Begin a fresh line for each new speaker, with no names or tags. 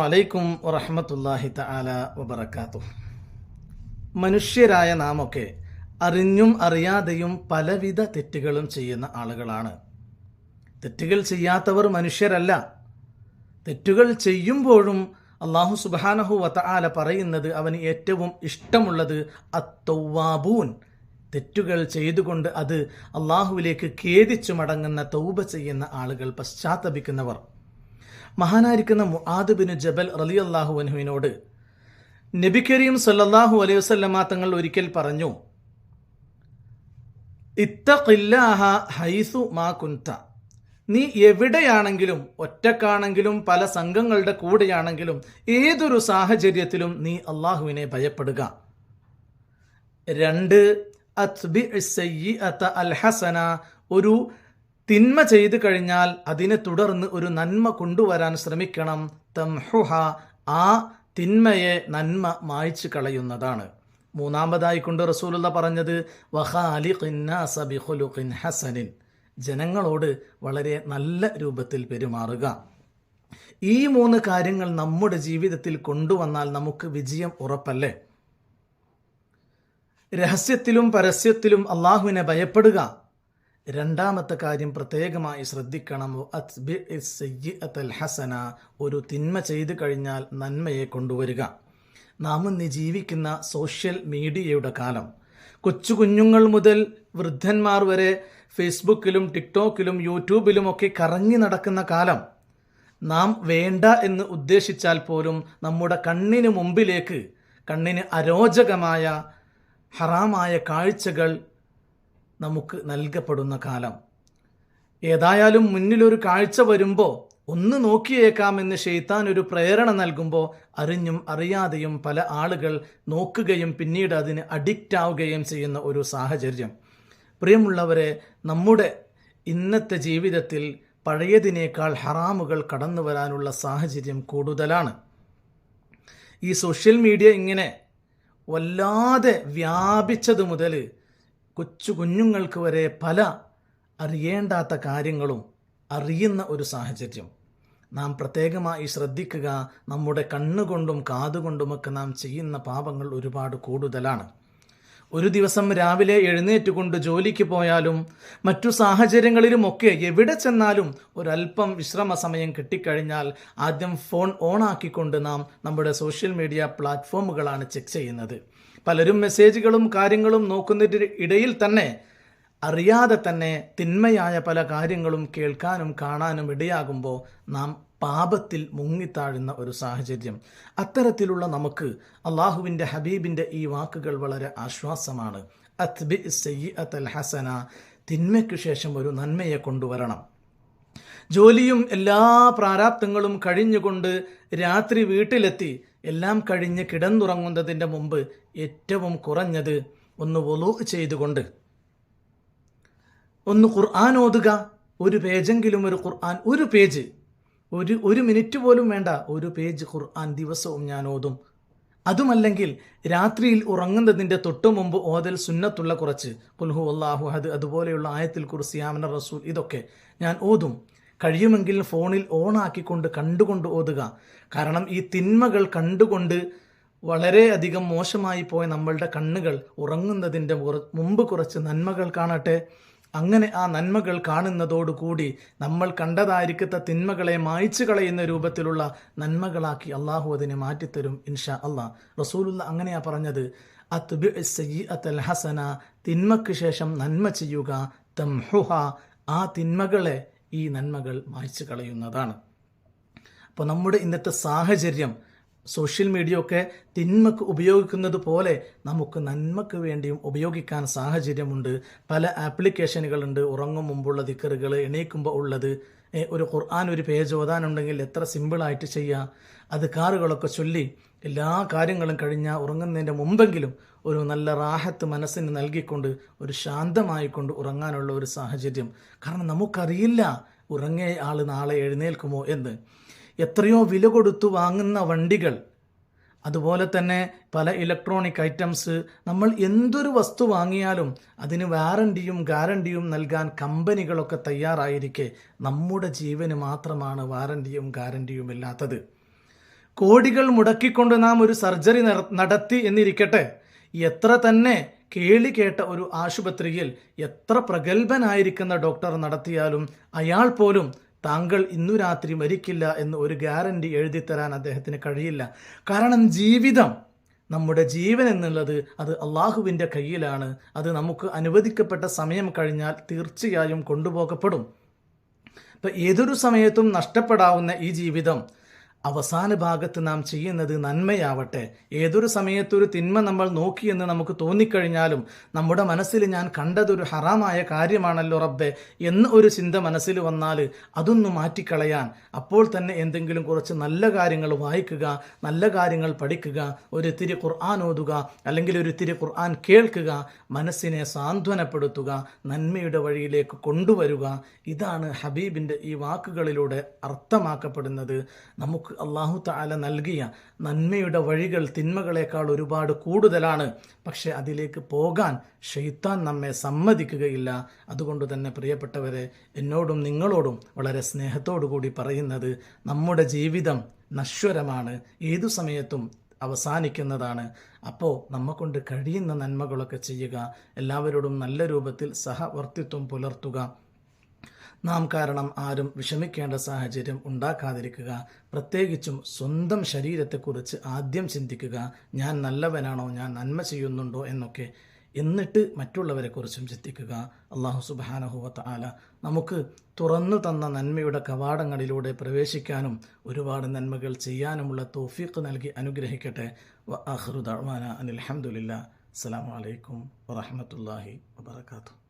വലൈക്കും വറഹമത്തല്ലാഹി തആല വബർക്കാത്തു മനുഷ്യരായ നാമൊക്കെ അറിഞ്ഞും അറിയാതെയും പലവിധ തെറ്റുകളും ചെയ്യുന്ന ആളുകളാണ്. തെറ്റുകൾ ചെയ്യാത്തവർ മനുഷ്യരല്ല. തെറ്റുകൾ ചെയ്യുമ്പോഴും അള്ളാഹു സുബാനഹു വതആല പറയുന്നത് അവന് ഏറ്റവും ഇഷ്ടമുള്ളത് അത്തൗവാബൂൻ. തെറ്റുകൾ ചെയ്തുകൊണ്ട് അത് അള്ളാഹുവിലേക്ക് ഖേദിച്ചു മടങ്ങുന്ന തൗബ ചെയ്യുന്ന ആളുകൾ പശ്ചാത്തപിക്കുന്നവർ. മഹാനായിരിക്കുന്ന മുആദ് ജബൽ റളിയല്ലാഹു അനുവിനോട് നബി കരീം സല്ലാഹു അലൈഹി വസല്ലമ തങ്ങൾ ഒരിക്കൽ പറഞ്ഞു ഇത്തഖില്ലാഹ ഹൈസു മാ കുന്ത നീ എവിടെയാണെങ്കിലും ഒറ്റക്കാണെങ്കിലും പല സംഘങ്ങളുടെ കൂടെയാണെങ്കിലും ഏതൊരു സാഹചര്യത്തിലും നീ അള്ളാഹുവിനെ ഭയപ്പെടുക. രണ്ട് അത്ബി അൽ ഹസന ഒരു തിന്മ ചെയ്തു കഴിഞ്ഞാൽ അതിനെ തുടർന്ന് ഒരു നന്മ കൊണ്ടുവരാൻ ശ്രമിക്കണം. തംഹുഹ ആ തിന്മയെ നന്മ മായ്ച്ചു കളയുന്നതാണ്. മൂന്നാമതായി കൊണ്ട് റസൂലുള്ള പറഞ്ഞത് ബിഖുലുഖിൻ ഹസനിൻ. ജനങ്ങളോട് വളരെ നല്ല രൂപത്തിൽ പെരുമാറുക. ഈ മൂന്ന് കാര്യങ്ങൾ നമ്മുടെ ജീവിതത്തിൽ കൊണ്ടുവന്നാൽ നമുക്ക് വിജയം ഉറപ്പല്ലേ? രഹസ്യത്തിലും പരസ്യത്തിലും അള്ളാഹുവിനെ ഭയപ്പെടുക. രണ്ടാമത്തെ കാര്യം പ്രത്യേകമായി ശ്രദ്ധിക്കണം. ഹസന. ഒരു തിന്മ ചെയ്തു കഴിഞ്ഞാൽ നന്മയെ കൊണ്ടുവരിക. നാം ഇന്ന് ജീവിക്കുന്ന സോഷ്യൽ മീഡിയയുടെ കാലം. കൊച്ചു കുഞ്ഞുങ്ങൾ മുതൽ വൃദ്ധന്മാർ വരെ ഫേസ്ബുക്കിലും ടിക്ടോക്കിലും യൂട്യൂബിലും ഒക്കെ കറങ്ങി നടക്കുന്ന കാലം. നാം വേണ്ട എന്ന് ഉദ്ദേശിച്ചാൽ പോലും നമ്മുടെ കണ്ണിന് മുമ്പിലേക്ക് കണ്ണിന് അരോചകമായ ഹറാമായ കാഴ്ചകൾ നമുക്ക് നൽകപ്പെടുന്ന കാലം. ഏതായാലും മുന്നിലൊരു കാഴ്ച വരുമ്പോൾ ഒന്ന് നോക്കിയേക്കാമെന്ന് ഷെയ്ത്താൻ ഒരു പ്രേരണ നൽകുമ്പോൾ അറിഞ്ഞും അറിയാതെയും പല ആളുകൾ നോക്കുകയും പിന്നീട് അതിന് അഡിക്റ്റ് ആവുകയും ചെയ്യുന്ന ഒരു സാഹചര്യം. പ്രിയമുള്ളവരെ നമ്മുടെ ഇന്നത്തെ ജീവിതത്തിൽ പഴയതിനേക്കാൾ ഹറാമുകൾ കടന്നു വരാനുള്ള സാഹചര്യം കൂടുതലാണ്. ഈ സോഷ്യൽ മീഡിയ ഇങ്ങനെ വല്ലാതെ വ്യാപിച്ചത് മുതൽ കൊച്ചു കുഞ്ഞുങ്ങൾക്ക് വരെ പല അറിയേണ്ടാത്ത കാര്യങ്ങളും അറിയുന്ന ഒരു സാഹചര്യം. നാം പ്രത്യേകമായി ശ്രദ്ധിക്കുക നമ്മുടെ കണ്ണുകൊണ്ടും കാതുകൊണ്ടുമൊക്കെ നാം ചെയ്യുന്ന പാപങ്ങൾ ഒരുപാട് കൂടുതലാണ്. ഒരു ദിവസം രാവിലെ എഴുന്നേറ്റുകൊണ്ട് ജോലിക്ക് പോയാലും മറ്റു സാഹചര്യങ്ങളിലുമൊക്കെ എവിടെ ചെന്നാലും ഒരല്പം വിശ്രമ സമയം കിട്ടിക്കഴിഞ്ഞാൽ ആദ്യം ഫോൺ ഓണാക്കിക്കൊണ്ട് നാം നമ്മുടെ സോഷ്യൽ മീഡിയ പ്ലാറ്റ്ഫോമുകളാണ് ചെക്ക് ചെയ്യുന്നത്. പലരും മെസ്സേജുകളും കാര്യങ്ങളും നോക്കുന്നതിന് ഇടയിൽ തന്നെ അറിയാതെ തന്നെ തിന്മയായ പല കാര്യങ്ങളും കേൾക്കാനും കാണാനും ഇടയാകുമ്പോൾ നാം പാപത്തിൽ മുങ്ങിത്താഴുന്ന ഒരു സാഹചര്യം. അത്തരത്തിലുള്ള നമുക്ക് അള്ളാഹുവിന്റെ ഹബീബിന്റെ ഈ വാക്കുകൾ വളരെ ആശ്വാസമാണ്. അത്ബി അത് ഹസന തിന്മയ്ക്ക് ശേഷം ഒരു നന്മയെ കൊണ്ടുവരണം. ജോലിയും എല്ലാ പ്രാരാബ്ദങ്ങളും കഴിഞ്ഞുകൊണ്ട് രാത്രി വീട്ടിലെത്തി എല്ലാം കഴിഞ്ഞ് കിടന്നുറങ്ങുന്നതിന്റെ മുമ്പ് ഏറ്റവും കുറഞ്ഞത് ഒന്ന് വൊലു ചെയ്തുകൊണ്ട്. ഒന്ന് ഖുർആൻ ഓതുക. ഒരു പേജെങ്കിലും ഒരു ഖുർആൻ ഒരു പേജ് ഒരു ഒരു മിനിറ്റ് പോലും വേണ്ട ഒരു പേജ് ഖുർആൻ ദിവസവും ഞാൻ ഓതും. അതുമല്ലെങ്കിൽ രാത്രിയിൽ ഉറങ്ങുന്നതിന്റെ തൊട്ടു മുമ്പ് ഓതൽ സുന്നത്തുള്ള കുറച്ച്. കുൽഹു അള്ളാഹു അത് അതുപോലെയുള്ള ആയത്തിൽ കുറിസിയാമന റസൂൽ ഇതൊക്കെ ഞാൻ ഓതും. കഴിയുമെങ്കിൽ ഫോണിൽ ഓണാക്കിക്കൊണ്ട് കണ്ടുകൊണ്ട് ഓതുക. കാരണം ഈ തിന്മകൾ കണ്ടുകൊണ്ട് വളരെയധികം മോശമായി പോയ നമ്മളുടെ കണ്ണുകൾ ഉറങ്ങുന്നതിന്റെ മുമ്പ് കുറച്ച് നന്മകൾ കാണട്ടെ. അങ്ങനെ ആ നന്മകൾ കാണുന്നതോടുകൂടി നമ്മൾ കണ്ടതായിരിക്കത്ത തിന്മകളെ മായ്ച്ചു കളയുന്ന രൂപത്തിലുള്ള നന്മകളാക്കി അള്ളാഹു അതിനെ മാറ്റിത്തരും ഇൻഷാ അള്ളാഹ് റസൂലുള്ള അങ്ങനെയാ പറഞ്ഞത് അത്ബി ഹസന തിന്മയ്ക്ക് ശേഷം നന്മ ചെയ്യുക തംഹുഹ ആ തിന്മകളെ ഈ നന്മകൾ മായ്ച്ചു കളയുന്നതാണ്. അപ്പോൾ നമ്മുടെ ഇന്നത്തെ സാഹചര്യം സോഷ്യൽ മീഡിയ ഒക്കെ തിന്മക്ക് ഉപയോഗിക്കുന്നത് പോലെ നമുക്ക് നന്മക്ക് വേണ്ടിയും ഉപയോഗിക്കാൻ സാഹചര്യമുണ്ട്. പല ആപ്ലിക്കേഷനുകളുണ്ട്. ഉറങ്ങും മുമ്പുള്ള ദിക്കറുകൾ എണീക്കുമ്പോൾ ഉള്ളത്. ഒരു ഖുർആൻ ഒരു പേജ് ഓതാനുണ്ടെങ്കിൽ എത്ര സിമ്പിളായിട്ട് ചെയ്യാം. അത് കാറുകളൊക്കെ ചൊല്ലി എല്ലാ കാര്യങ്ങളും കഴിഞ്ഞാൽ ഉറങ്ങുന്നതിന്റെ മുമ്പെങ്കിലും ഒരു നല്ല റാഹത്ത് മനസ്സിന് നൽകിക്കൊണ്ട് ഒരു ശാന്തമായിക്കൊണ്ട് ഉറങ്ങാനുള്ള ഒരു സാഹചര്യം. കാരണം നമുക്കറിയില്ല ഉറങ്ങിയ ആൾ നാളെ എഴുന്നേൽക്കുമോ എന്ന്. എത്രയോ വില കൊടുത്തു വാങ്ങുന്ന വണ്ടികൾ. അതുപോലെ തന്നെ പല ഇലക്ട്രോണിക് ഐറ്റംസ് നമ്മൾ എന്തൊരു വസ്തു വാങ്ങിയാലും അതിന് വാറണ്ടിയും ഗ്യാരണ്ടിയും നൽകാൻ കമ്പനികളൊക്കെ തയ്യാറായിരിക്കെ. നമ്മുടെ ജീവന് മാത്രമാണ് വാറണ്ടിയും ഗ്യാരണ്ടിയും ഇല്ലാത്തത്. കോടികൾ മുടക്കിക്കൊണ്ട് നാം ഒരു സർജറി നടത്തി എന്നിരിക്കട്ടെ. എത്ര തന്നെ കേളി കേട്ട ഒരു ആശുപത്രിയിൽ എത്ര പ്രഗത്ഭനായിരിക്കുന്ന ഡോക്ടർ നടത്തിയാലും അയാൾ പോലും താങ്കൾ ഇന്നു രാത്രി മരിക്കില്ല എന്ന് ഒരു ഗ്യാരണ്ടി തരാൻ അദ്ദേഹത്തിന് കഴിയില്ല. കാരണം ജീവിതം നമ്മുടെ ജീവൻ എന്നുള്ളത് അത് അള്ളാഹുവിന്റെ കയ്യിലാണ്. അത് നമുക്ക് അനുവദിക്കപ്പെട്ട സമയം കഴിഞ്ഞാൽ തീർച്ചയായും കൊണ്ടുപോകപ്പെടും. ഇപ്പം ഏതൊരു സമയത്തും നഷ്ടപ്പെടാവുന്ന ഈ ജീവിതം അവസാന ഭാഗത്ത് നാം ചെയ്യുന്നത് നന്മയാവട്ടെ. ഏതൊരു സമയത്തൊരു തിന്മ നമ്മൾ നോക്കിയെന്ന് നമുക്ക് തോന്നിക്കഴിഞ്ഞാലും നമ്മുടെ മനസ്സിൽ ഞാൻ കണ്ടതൊരു ഹറാമായ കാര്യമാണല്ലോ റബ്ബെ എന്ന് ഒരു ചിന്ത മനസ്സിൽ വന്നാൽ അതൊന്ന് മാറ്റിക്കളയാൻ അപ്പോൾ തന്നെ എന്തെങ്കിലും കുറച്ച് നല്ല കാര്യങ്ങൾ വായിക്കുക നല്ല കാര്യങ്ങൾ പഠിക്കുക ഒരു തിരി ഖുർആൻ ഓതുക അല്ലെങ്കിൽ ഒരു തിരി ഖുർആൻ കേൾക്കുക മനസ്സിനെ സാന്ത്വനപ്പെടുത്തുക നന്മയുടെ വഴിയിലേക്ക് കൊണ്ടുവരിക. ഇതാണ് ഹബീബിന്റെ ഈ വാക്കുകളിലൂടെ അർത്ഥമാക്കപ്പെടുന്നത്. നമുക്ക് അള്ളാഹു താല നൽകിയ നന്മയുടെ വഴികൾ തിന്മകളെക്കാൾ ഒരുപാട് കൂടുതലാണ്. പക്ഷെ അതിലേക്ക് പോകാൻ ഷെയ്ത്താൻ നമ്മെ സമ്മതിക്കുകയില്ല. അതുകൊണ്ട് തന്നെ പ്രിയപ്പെട്ടവരെ എന്നോടും നിങ്ങളോടും വളരെ സ്നേഹത്തോടു കൂടി പറയുന്നത് നമ്മുടെ ജീവിതം നശ്വരമാണ്. ഏതു സമയത്തും അവസാനിക്കുന്നതാണ്. അപ്പോൾ നമ്മക്കൊണ്ട് കഴിയുന്ന നന്മകളൊക്കെ ചെയ്യുക എല്ലാവരോടും നല്ല രൂപത്തിൽ സഹവർത്തിത്വം പുലർത്തുക നാം കാരണം ആരും വിഷമിക്കേണ്ട സാഹചര്യം ഉണ്ടാക്കാതിരിക്കുക. പ്രത്യേകിച്ചും സ്വന്തം ശരീരത്തെക്കുറിച്ച് ആദ്യം ചിന്തിക്കുക. ഞാൻ നല്ലവനാണോ? ഞാൻ നന്മ ചെയ്യുന്നുണ്ടോ? എന്നൊക്കെ എന്നിട്ട് മറ്റുള്ളവരെക്കുറിച്ചും ചിന്തിക്കുക. അള്ളാഹു സുബാനഹുവത്ത് ആല നമുക്ക് തുറന്നു തന്ന നന്മയുടെ കവാടങ്ങളിലൂടെ പ്രവേശിക്കാനും ഒരുപാട് നന്മകൾ ചെയ്യാനുമുള്ള തോഫീക്ക് നൽകി അനുഗ്രഹിക്കട്ടെ. വ ആഹ്റുദാന അനിൽഹമുല്ല അസ്സാം വലൈക്കും വാഹമത്തല്ലാഹി വാത്തു